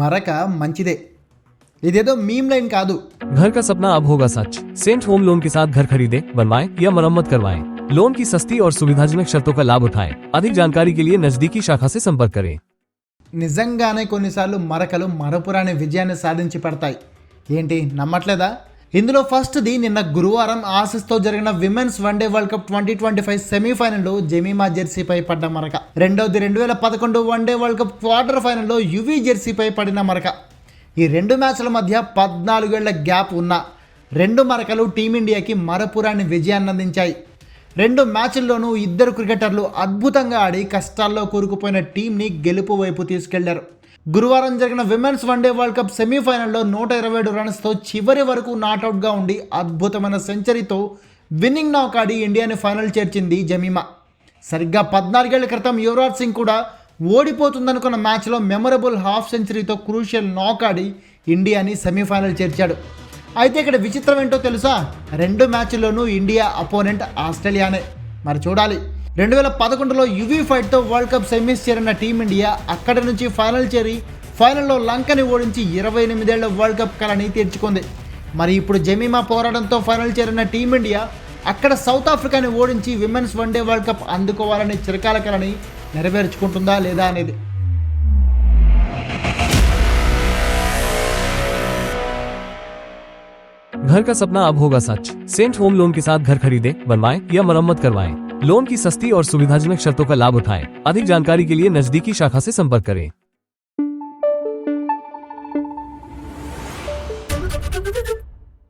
మరక మంచిదే ఇదేదో మీమ్ లైన్ కాదు घर का सपना अब होगा सच सेंट होम लोन के साथ घर खरीदे बनवाएं या मरम्मत करवाएं लोन की सस्ती और सुविधाजनक शर्तों का लाभ उठाएं अधिक जानकारी के लिए नजदीकी शाखा से संपर्क करें నిజంగానే కొన్నిసార్లు మరకలు మరపురాని విజయాన్ని సాధించి పడతాయి ఏంటి నమ్మట్లేదా ఇందులో ఫస్ట్ది నిన్న గురువారం ఆసిస్తో జరిగిన women's one day world cup twenty twenty five సెమీఫైనల్లో జెమీమా జెర్సీపై పడ్డ మరక. రెండవది రెండు వేల పదకొండు వన్డే వరల్డ్ కప్ క్వార్టర్ ఫైనల్లో యువీ జెర్సీపై పడిన మరక. ఈ రెండు మ్యాచ్ల మధ్య పద్నాలుగేళ్ళ గ్యాప్ ఉన్న రెండు మరకలు టీమిండియాకి మరపురాని విజయాన్ని అందించాయి రెండు మ్యాచ్ల్లోనూ ఇద్దరు క్రికెటర్లు అద్భుతంగా ఆడి కష్టాల్లో కూరుకుపోయిన టీంని గెలుపు వైపు తీసుకెళ్ళారు. గురువారం జరిగిన విమెన్స్ వన్డే వరల్డ్ కప్ సెమీఫైనల్లో నూట ఇరవై ఏడు రన్స్తో చివరి వరకు నాట్అవుట్గా ఉండి అద్భుతమైన సెంచరీతో విన్నింగ్ నాక్ ఆడి ఇండియాని ఫైనల్ చేర్చింది జమీమా. సరిగ్గా పద్నాలుగేళ్ళ క్రితం యువరాజ్ సింగ్ కూడా ఓడిపోతుందనుకున్న మ్యాచ్లో మెమరబుల్ హాఫ్ సెంచరీతో క్రూషియల్ నాక్ ఆడి ఇండియాని సెమీఫైనల్ చేర్చాడు. అయితే ఇక్కడ విచిత్రం ఏంటో తెలుసా? రెండు మ్యాచ్ల్లోనూ ఇండియా అపోనెంట్ ఆస్ట్రేలియానే. మరి చూడాలి. రెండు వేల పదకొండులో యువీ ఫైట్తో వరల్డ్ కప్ సెమీస్ చేరిన టీమిండియా అక్కడి నుంచి ఫైనల్ చేరి ఫైనల్లో లంకని ఓడించి ఇరవై ఎనిమిదేళ్ల వరల్డ్ కప్ కలని తీర్చుకుంది మరి ఇప్పుడు జమీమా పోరాడంతో ఫైనల్ చేరిన టీమిండియా అక్కడ సౌత్ ఆఫ్రికాని ఓడించి విమెన్స్ వన్డే వరల్డ్ కప్ అందుకోవాలని చిరకాల కలని నెరవేర్చుకుంటుందా లేదా అనేది घर का सपना अब होगा सच सेंट होम लोन के साथ घर खरीदे बनवाएं या मरम्मत करवाएं लोन की सस्ती और सुविधाजनक शर्तों का लाभ उठाएँ। अधिक जानकारी के लिए नजदीकी शाखा से संपर्क करें